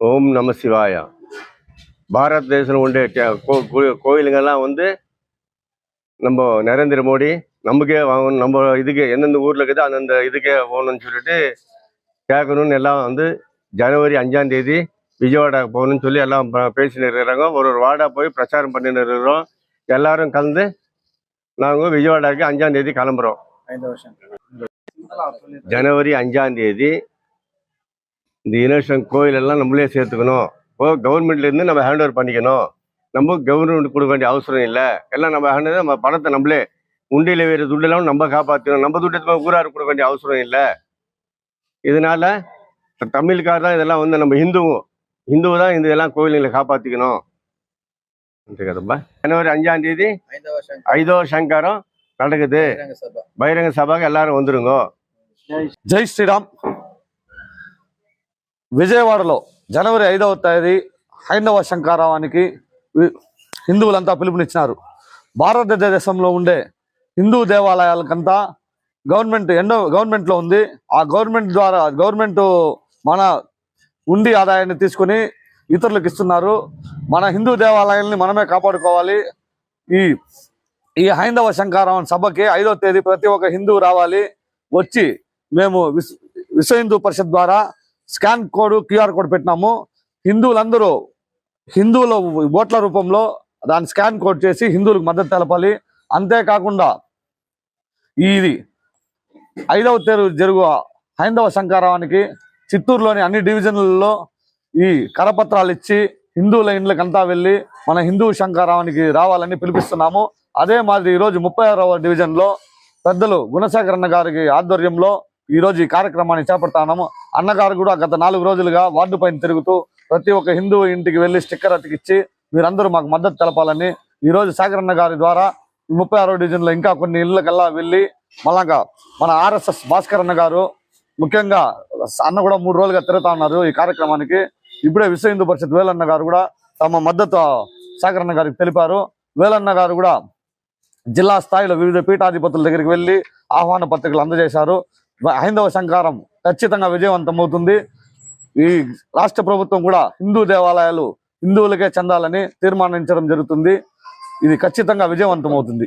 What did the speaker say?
ஓம் நம சிவாயா. பாரத் தேசத்தில் உண்டு கோயிலுங்கெல்லாம் வந்து நம்ம நரேந்திர மோடி நமக்கே வாங்கணும் நம்ம இதுக்கு எந்தெந்த ஊரில் இருக்குது அந்தந்த இதுக்கே போகணும்னு சொல்லிட்டு கேட்கணும்னு எல்லாம் வந்து ஜனவரி அஞ்சாம் தேதி விஜயவாடா போகணும்னு சொல்லி எல்லாம் பேசின்னு இருக்கிறாங்க. ஒரு ஒரு வார்டாக போய் பிரச்சாரம் பண்ணின்னு இருக்கிறோம். எல்லாரும் கலந்து நாங்கள் விஜயவாடாக்கு அஞ்சாம் தேதி கிளம்புறோம். ஜனவரி அஞ்சாம் தேதி இந்த இனவேஷன் கோயில் எல்லாம் நம்மளே சேர்த்துக்கணும். இப்போ கவர்மெண்ட்லேருந்து நம்ம ஹேண்ட் ஓவர் பண்ணிக்கணும். நம்ம கவர்மெண்ட் கொடுக்க வேண்டிய அவசரம் இல்லை. எல்லாம் நம்ம ஹேண்ட் நம்ம பணத்தை நம்மளே உண்டியில் வேறு துண்டெல்லாம் நம்ம காப்பாற்றணும் நம்ம துட்டத்தை ஊரார் கொடுக்க வேண்டிய அவசரம் இல்லை. இதனால் தமிழ்கார் தான் இதெல்லாம் வந்து நம்ம ஹிந்துவும் ஹிந்துவை தான் இந்த இதெல்லாம் கோயில்களை காப்பாற்றிக்கணும் ஜனவரி அஞ்சாம் தேதி ஐதோ சங்காரம். நடக்குது. பகிரங்க சபாக்கு எல்லாரும் வந்துருங்க. ஜெய் ஸ்ரீராம். విజయవాడలో జనవరి ఐదవ తేదీ హైందవ శంకారావానికి హిందువులంతా పిలుపునిచ్చినారు. భారతదేశంలో ఉండే హిందూ దేవాలయాలకంతా గవర్నమెంట్ ఎన్నో గవర్నమెంట్లో ఉంది. ఆ గవర్నమెంట్ ద్వారా గవర్నమెంట్ మన ఉండి ఆదాయాన్ని తీసుకొని ఇతరులకు ఇస్తున్నారు. మన హిందూ దేవాలయాల్ని మనమే కాపాడుకోవాలి. ఈ ఈ హైందవ శంకారావణ సభకి ఐదో తేదీ ప్రతి ఒక్క హిందూ రావాలి. వచ్చి మేము విశ్వ విశ్వ హిందూ పరిషత్ ద్వారా స్కాన్ కోడ్ క్యూఆర్ కోడ్ పెట్టినాము. హిందువులందరూ హిందువుల ఓట్ల రూపంలో దాన్ని స్కాన్ కోడ్ చేసి హిందువులకు మద్దతు తెలపాలి. అంతేకాకుండా ఇది ఐదవ తేరు జరుగు హైందవ సంకారానికి చిత్తూరులోని అన్ని డివిజన్లలో ఈ కరపత్రాలు ఇచ్చి హిందువుల ఇండ్లకంతా వెళ్ళి మన హిందూ శంకారావానికి రావాలని పిలిపిస్తున్నాము. అదే మాదిరి ఈరోజు ముప్పై ఆరవ డివిజన్లో పెద్దలు గుణశేఖరన్న గారికి ఆధ్వర్యంలో ఈ రోజు ఈ కార్యక్రమాన్ని చేపడతాము అన్నగారు కూడా గత నాలుగు రోజులుగా వార్డు పైన తిరుగుతూ ప్రతి ఒక్క హిందూ ఇంటికి వెళ్ళి స్టిక్కర్ అతికిచ్చి మీరందరూ మాకు మద్దతు తెలపాలని ఈ రోజు సాగర్ అన్న గారి ద్వారా ముప్పై ఆరో డివిజన్లో ఇంకా కొన్ని ఇళ్ళకల్లా వెళ్ళి మళ్ళా మన ఆర్ఎస్ఎస్ భాస్కర్ అన్న గారు ముఖ్యంగా అన్న కూడా మూడు రోజులుగా తిరుగుతా ఉన్నారు ఈ కార్యక్రమానికి. ఇప్పుడే విశ్వ హిందూ పరిషత్ వేలన్న గారు కూడా తమ మద్దతు సాగర్ అన్న గారికి తెలిపారు. వేలన్న గారు కూడా జిల్లా స్థాయిలో వివిధ పీఠాధిపతుల దగ్గరికి వెళ్ళి ఆహ్వాన పత్రికలు అందజేశారు. హైందవ సంకారం ఖచ్చితంగా విజయవంతం అవుతుంది ఈ రాష్ట్ర ప్రభుత్వం కూడా హిందూ దేవాలయాలు హిందువులకే చెందాలని తీర్మానించడం జరుగుతుంది. ఇది ఖచ్చితంగా విజయవంతం అవుతుంది